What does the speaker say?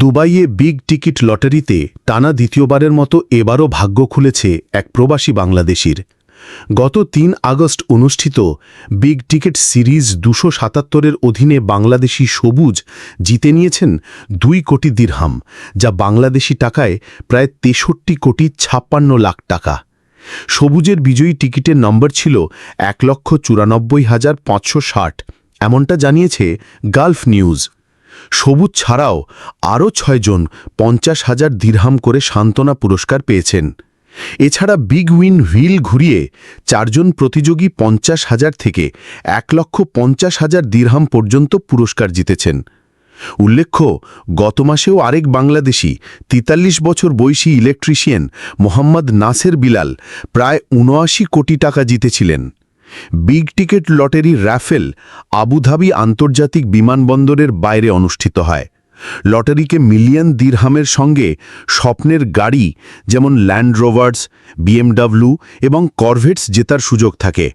দুবাইয়ে big ticket লটারিতে টানা দ্বিতীয়বারের মতো এবারও ভাগ্য খুলেছে এক প্রবাসী বাংলাদেশির। গত তিন আগস্ট অনুষ্ঠিত বিগ টিকিট সিরিজ দুশো সাতাত্তরের অধীনে বাংলাদেশি সবুজ জিতে নিয়েছেন দুই কোটি দিরহাম, যা বাংলাদেশি টাকায় প্রায় তেষট্টি কোটি ছাপ্পান্ন লাখ টাকা। সবুজের বিজয়ী টিকিটের নম্বর ছিল এক লক্ষ চুরানব্বই হাজার পাঁচশো ষাট, এমনটা জানিয়েছে গালফ নিউজ। সবুজ ছাড়াও আরও ছয়জন পঞ্চাশ হাজার দিরহাম করে সান্ত্বনা পুরস্কার পেয়েছেন। এছাড়া বিগ উইন হুইল ঘুরিয়ে চারজন প্রতিযোগী পঞ্চাশ হাজার থেকে এক লক্ষ পঞ্চাশ হাজার দিরহাম পর্যন্ত পুরস্কার জিতেছেন। উল্লেখ্য, গত মাসেও আরেক বাংলাদেশি, তিতাল্লিশ বছর বয়সী ইলেকট্রিশিয়ান মোহাম্মদ নাসের বিলাল প্রায় উনআশি কোটি টাকা জিতেছিলেন। Big ticket lottery raffle Abu Dhabi আন্তর্জাতিক বিমানবন্দরের বাইরে অনুষ্ঠিত হয়। লটারিকে মিলিয়ন দিরহামের সঙ্গে স্বপ্নের গাড়ি যেমন ল্যান্ড রোভার্স বিএমডাব্লু এবং করভেটস জেতার সুযোগ থাকে।